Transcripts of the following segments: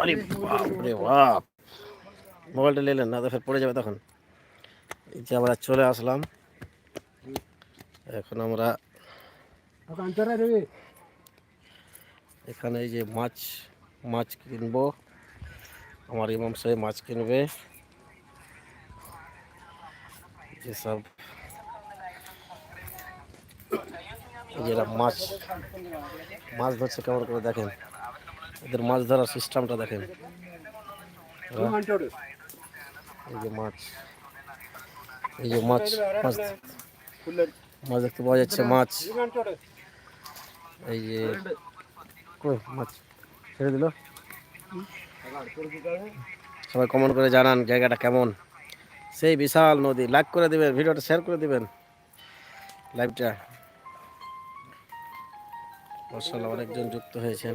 আলি পাবো রে বাপ মোল্ড লইলে না তবে পরে যাবে তখন এই যে আমরা চলে আসলাম এখন আমরা ওখান থেকে রে এখানে এই যে মাছ মাছ কিনবো আমরা ইমাম সৈ মাছ কিনবে এই সব এই যে মাছ মাছ দছ করে করে দেখেন এদের মাছ ধরার সিস্টেমটা দেখেন এই যে মাছ এই যে মাছ মাছ মাছ দেখতে পাওয়া যাচ্ছে মাছ এই যে মাছ ছেড়ে দিল সবাই কমেন্ট করে জানান জায়গাটা কেমন সেই বিশাল নদী লাইক করে দেবেন ভিডিওটা শেয়ার করে দেবেন লাইভটা মার্শাল্লাহ অনেকজন যুক্ত হয়েছেন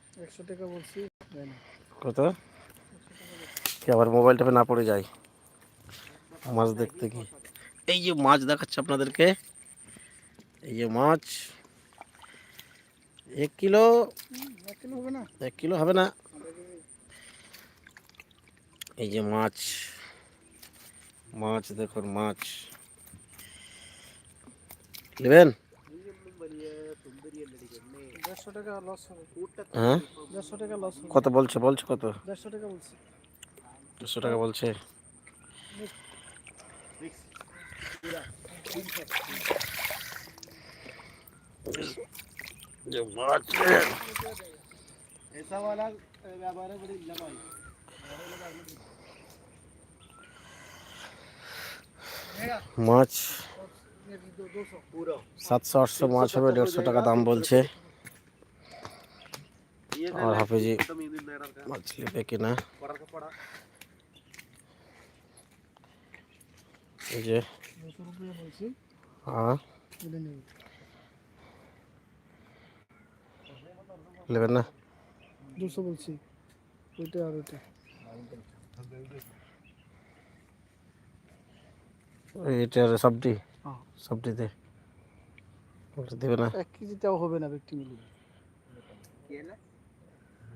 একশো টাকা বলছি কত কি আবার মোবাইলটা না পড়ে যায় মাছ দেখতে কি এই যে মাছ দেখাচ্ছে আপনাদেরকে এই যে মাছ এক কিলো এক কিলো হবে না এই যে মাছ মাছ দেখুন মাছ নেবেন হ্যাঁ? কত বলছে বলছে কত দেড়শো টাকা বলছে দেড়শো মাছ সাতশো আটশো মাছ হবে দেড়শো টাকা দাম বলছে और हाफिजी मछली पे किना ये हाँ लेবেন না 200 বলছি ওইটা আর ওইটা এইটার সবটি সবটিতে ওটা দেবে না এক কেজিটাও হবে না ব্যক্তি মিলিয়ে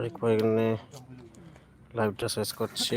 তারপরে এখানে লাইভটা শেষ করছি